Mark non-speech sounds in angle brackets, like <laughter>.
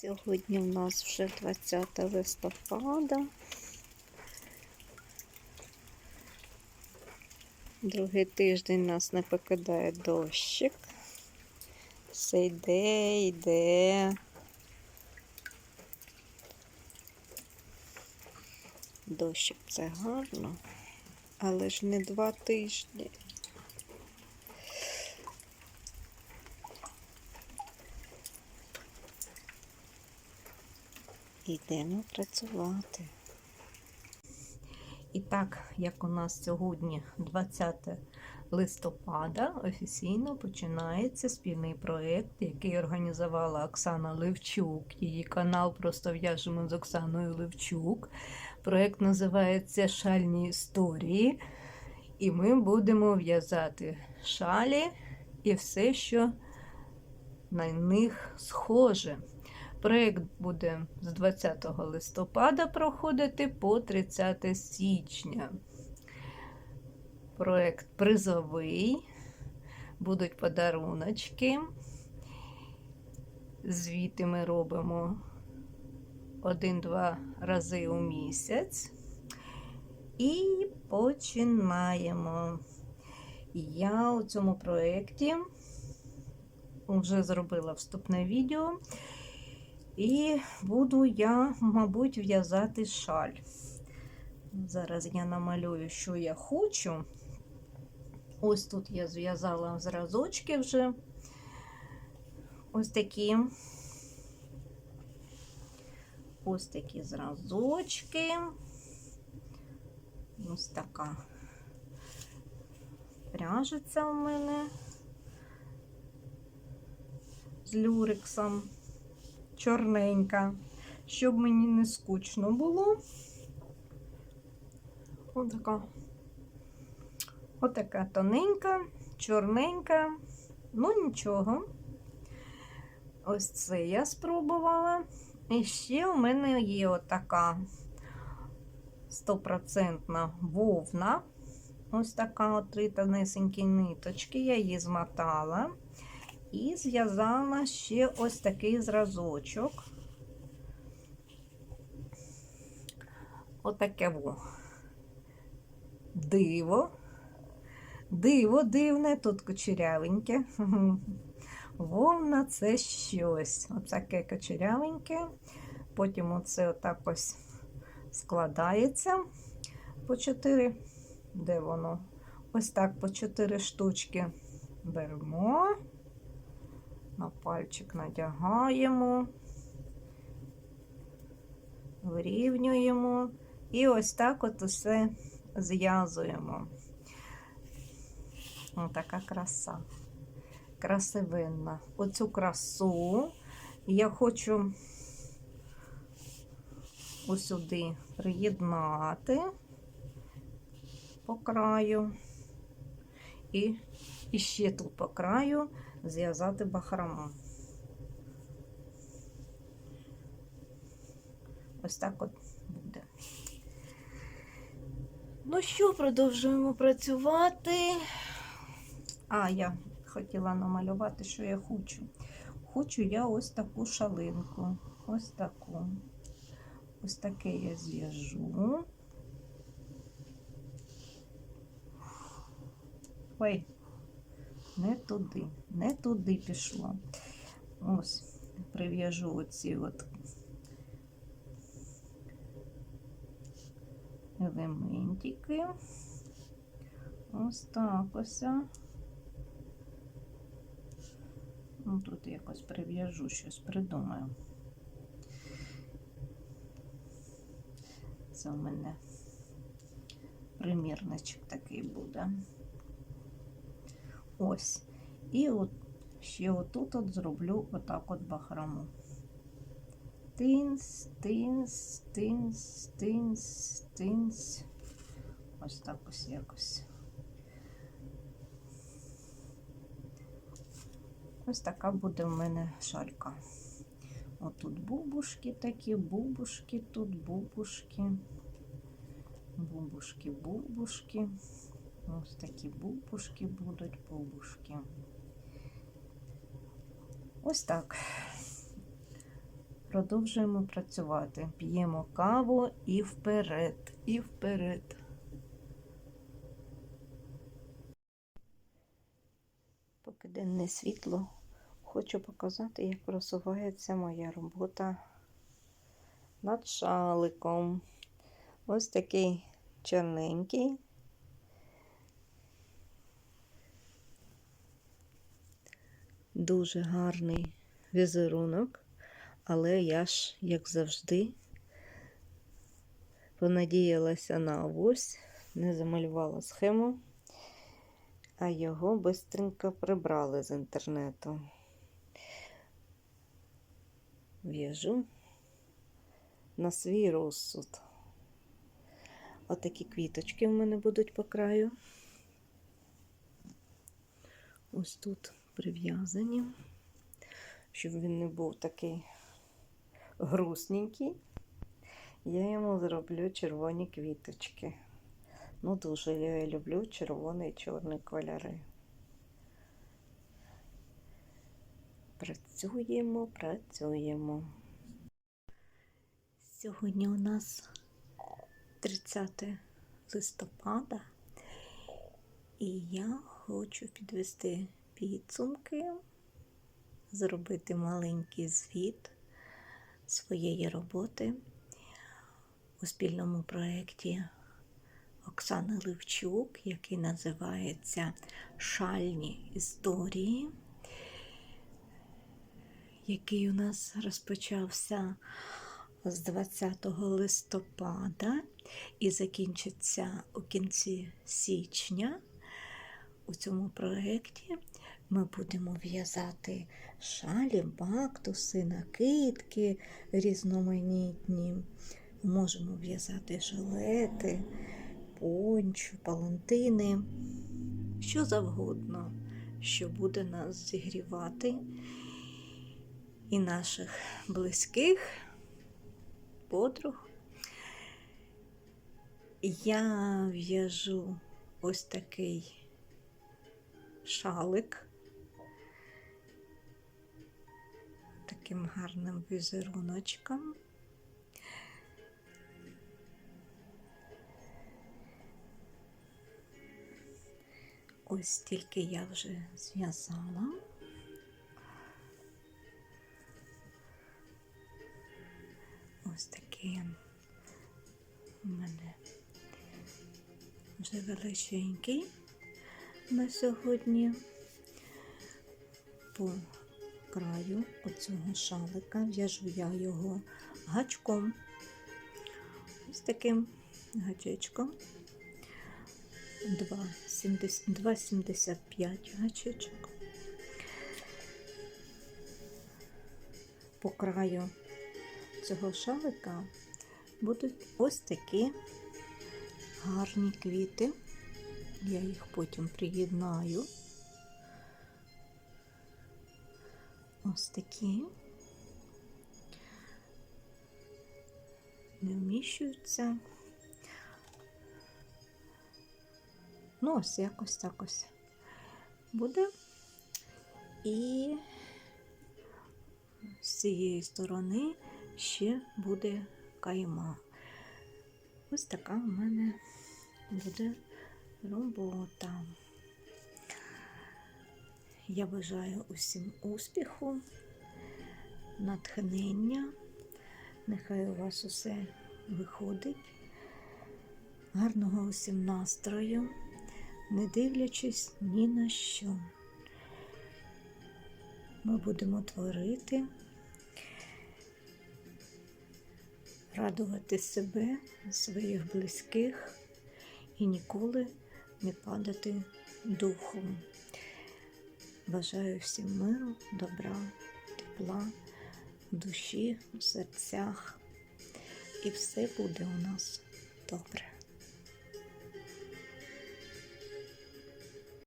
Сьогодні в нас вже 20 листопада. Другий тиждень нас не покидає дощик. Все йде, йде. Дощик це гарно, але ж не два тижні. Йдемо працювати. І так, як у нас сьогодні 20 листопада, офіційно починається спільний проєкт, який організувала Оксана Левчук. Її канал просто в'яжемо з Оксаною Левчук. Проєкт називається Шальні історії. І ми будемо в'язати шалі і все, що на них схоже. Проєкт буде з 20 листопада проходити по 30 січня. Проєкт призовий, будуть подаруночки. Звіти ми робимо один-два рази у місяць. І починаємо. Я у цьому проєкті вже зробила вступне відео. І буду я, мабуть, в'язати шаль. Зараз я намалюю, що я хочу. Ось тут я зв'язала зразочки вже. Ось такі. Ось такі зразочки. Ось така пряжиця у мене з люрексом чорненька, щоб мені не скучно було. Отака. Отака тоненька, чорненька, ну нічого. Ось це я спробувала. І ще у мене є отака стопроцентна вовна. Ось така от три тонесенькі ниточки, я її змотала. І зв'язала ще ось такий зразочок. Отаке во. Диво. Диво дивне, тут кучерявеньке. <laughs> Вовна це щось. Отаке кучерявеньке. Потім оце отак ось складається по чотири. Де воно? Ось так по чотири штучки беремо на пальчик надягаємо, вирівнюємо і ось так от усе зв'язуємо. Ось така краса. Красивинна. Оцю красу я хочу усюди приєднати по краю і, і ще тут по краю зв'язати бахрому. Ось так от буде. Ну що, продовжуємо працювати. А, я хотіла намалювати, що я хочу. Хочу я ось таку шалинку. Ось таку. Ось таке я зв'яжу. Ой, не туди, не туди пішло. Ось, прив'яжу оці от елементики. Ось так ось. Ну, тут якось прив'яжу, щось придумаю. Це у мене примірничок такий буде. Ось. І от ще отут от зроблю отак от бахрому. Тинс, тинс, тинс, тинс, тинс. Ось так ось якось. Ось така буде в мене шалька. Отут бубушки такі, бубушки, тут бубушки. Бубушки, бубушки. Ось такі бубушки будуть, бубушки. Ось так. Продовжуємо працювати. П'ємо каву і вперед, і вперед. Поки денне світло, хочу показати, як просувається моя робота над шаликом. Ось такий чорненький. Дуже гарний візерунок, але я ж, як завжди, понадіялася на авось, не замалювала схему, а його бистренько прибрали з інтернету. В'яжу на свій розсуд. Отакі квіточки в мене будуть по краю. Ось тут прив'язані, щоб він не був такий грустненький. Я йому зроблю червоні квіточки. Ну, дуже я люблю червоний і чорний кольори. Працюємо, працюємо. Сьогодні у нас 30 листопада, і я хочу підвести підсумки, зробити маленький звіт своєї роботи у спільному проєкті Оксани Ливчук, який називається Шальні історії, який у нас розпочався з 20 листопада і закінчиться у кінці січня. У цьому проєкті ми будемо в'язати шалі, бактуси, накидки різноманітні. Можемо в'язати жилети, пончо, палантини, що завгодно, що буде нас зігрівати і наших близьких подруг. Я в'яжу ось такий шалик таким гарним візеруночком. Ось стільки я вже зв'язала. Ось такий у мене вже величенький на сьогодні по краю оцього шалика в'яжу я його гачком. Ось таким гачечком. 2,75 гачечок. По краю цього шалика будуть ось такі гарні квіти. Я їх потім приєднаю. Ось такі. Не вміщуються. Ну, ось якось так ось буде. І з цієї сторони ще буде кайма. Ось така у мене буде робота. Я бажаю усім успіху, натхнення. Нехай у вас усе виходить. Гарного усім настрою, не дивлячись ні на що. Ми будемо творити, радувати себе, своїх близьких і ніколи не падати духом. Бажаю всім миру, добра, тепла, душі, серцях. І все буде у нас добре.